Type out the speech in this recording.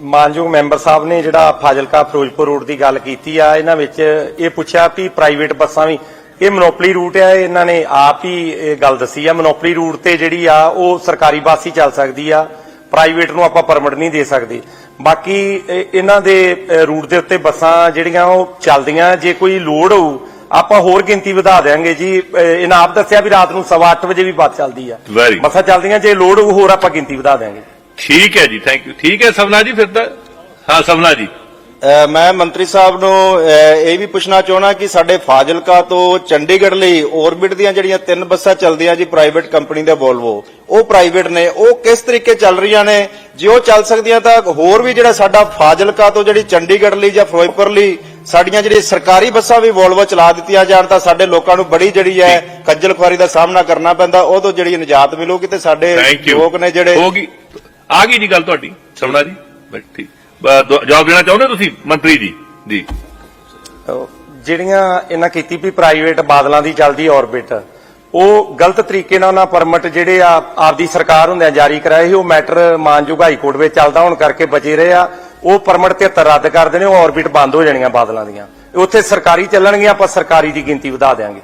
ਮਾਨਯੋਗ ਮੈਂਬਰ ਸਾਹਿਬ ਨੇ ਜਿਹੜਾ ਫਾਜ਼ਿਲਕਾ ਫਿਰੋਜ਼ਪੁਰ ਰੂਟ ਦੀ ਗੱਲ ਕੀਤੀ ਆ ਇਹਨਾਂ ਵਿੱਚ ਇਹ ਪੁੱਛਿਆ ਵੀ ਪ੍ਰਾਈਵੇਟ ਬੱਸਾਂ ਵੀ ਇਹ ਮੋਨੋਪਲੀ ਰੂਟ ਹੈ ਇਹਨਾਂ ਨੇ ਆਪ ਹੀ ਇਹ ਗੱਲ ਦੱਸੀ ਆ ਮੋਨੋਪਲੀ ਰੂਟ ਤੇ ਜਿਹੜੀ ਆ ਉਹ ਸਰਕਾਰੀ ਬੱਸ ਹੀ ਚੱਲ ਸਕਦੀ ਆ ਪ੍ਰਾਈਵੇਟ ਨੂੰ ਆਪਾਂ ਪਰਮਿਟ ਨਹੀਂ ਦੇ ਸਕਦੇ। ਬਾਕੀ ਇਹ- ਇਹਨਾਂ ਦੇ ਰੂਟ ਦੇ ਉੱਤੇ ਬੱਸਾਂ ਜਿਹੜੀਆਂ ਉਹ ਚੱਲਦੀਆਂ ਜੇ ਕੋਈ ਲੋਡ ਹੋਊ ਆਪਾਂ ਹੋਰ ਗਿਣਤੀ ਵਧਾ ਦੇਾਂਗੇ ਜੀ। ਇਹਨਾਂ ਆਪ ਦੱਸਿਆ ਵੀ ਰਾਤ ਨੂੰ 8:30 ਵਜੇ ਵੀ ਬੱਸ ਚੱਲਦੀ ਆ. ਬੱਸਾਂ ਚੱਲਦੀਆਂ ਜੇ ਲੋਡ ਹੋਊ ਹੋਰ ਆਪਾਂ ਗਿਣਤੀ ਵਧਾ ਦੇਾਂਗੇ ਠੀਕ ਹੈ ਜੀ ਥੈਂਕ ਯੂ ਠੀਕ ਹੈ ਸਵਨਾ ਜੀ ਫਿਰ ਤਾਂ? ਹਾਂ ਸਵਨਾ ਜੀ। ਮੈਂ ਮੰਤਰੀ ਸਾਹਿਬ ਨੂੰ ਇਹ ਵੀ ਪੁੱਛਣਾ ਚਾਹਣਾ ਕਿ ਸਾਡੇ ਫਾਜ਼ਿਲਕਾ ਤੋਂ ਚੰਡੀਗੜ੍ਹ ਲਈ ਔਰਬਿਟ ਦੀਆਂ ਜਿਹੜੀਆਂ ਤਿੰਨ ਬੱਸਾਂ ਚੱਲਦੀਆਂ ਜੀ ਪ੍ਰਾਈਵੇਟ ਕੰਪਨੀ ਦੇ ਵੋਲਵੋ ਉਹ ਪ੍ਰਾਈਵੇਟ ਨੇ ਉਹ ਕਿਸ ਤਰੀਕੇ ਚੱਲ ਰਹੀਆਂ ਨੇ? ਜੇ ਉਹ ਚੱਲ ਸਕਦੀਆਂ ਤਾਂ ਹੋਰ ਵੀ ਜਿਹੜਾ ਸਾਡਾ ਫਾਜ਼ਿਲਕਾ ਤੋਂ ਜਿਹੜੀ ਚੰਡੀਗੜ੍ਹ ਲਈ ਜਾਂ ਫਿਰੋਜ਼ਪੁਰ ਲਈ ਸਾਡੀਆਂ ਜਿਹੜੀ ਸਰਕਾਰੀ ਬੱਸਾਂ ਵੀ ਵੋਲਵੋ ਚਲਾ ਦਿੱਤੀਆਂ ਜਾਣ ਤਾਂ ਸਾਡੇ ਲੋਕਾਂ ਨੂੰ ਬੜੀ ਜਿਹੜੀ ਹੈ ਖੱਜਲ ਖੁਆਰੀ ਦਾ ਸਾਹਮਣਾ ਕਰਨਾ ਪੈਂਦਾ ਉਹ ਤੋਂ ਜਿਹੜੀ ਨਿਜਾਤ ਮਿਲੂਗੀ ਤੇ ਸਾਡੇ ਲੋਕ ਨੇ ਜਿਹੜੇ ਆ ਗਈ ਜੀ ਗੱਲ ਤੁਹਾਡੀ। ਸਵਨਾ ਜੀ? ਠੀਕ। ਜਵਾਬ ਦੇਣਾ ਚਾਹੁੰਦੇ ਤੁਸੀਂ? ਮੰਤਰੀ ਜੀ ਜੀ। ਜਿਹੜੀਆਂ ਇਹਨਾਂ ਕੀਤੀ ਵੀ ਪ੍ਰਾਈਵੇਟ ਬਾਦਲਾਂ ਦੀ ਚੱਲਦੀ ਆਰਬਿਟ ਉਹ ਗਲਤ ਤਰੀਕੇ ਨਾਲ ਉਹਨਾਂ ਪਰਮਿਟ ਜਿਹੜੇ ਆ, ਆਪਦੀ ਸਰਕਾਰ ਹੁੰਦਿਆਂ ਜਾਰੀ ਕਰਾਏ ਸੀ, ਉਹ ਮੈਟਰ ਮਾਨਯੋਗ ਹਾਈ ਕੋਰਟ ਵਿੱਚ ਚੱਲਦਾ, ਹੋਣ ਕਰਕੇ ਬਚੇ ਰਹੇ ਆ। ਉਹ ਪਰਮਿਟ ਤੇ ਰੱਦ ਕਰ ਦੇਣੇ, ਉਹ ਆਰਬਿਟ ਬੰਦ ਹੋ ਜਾਣੀਆਂ ਬਾਦਲਾਂ ਦੀਆਂ। ਉੱਥੇ ਸਰਕਾਰੀ ਚੱਲਣਗੀਆਂ, ਆਪਾਂ ਸਰਕਾਰੀ ਦੀ ਗਿਣਤੀ ਵਧਾ ਦੇਾਂਗੇ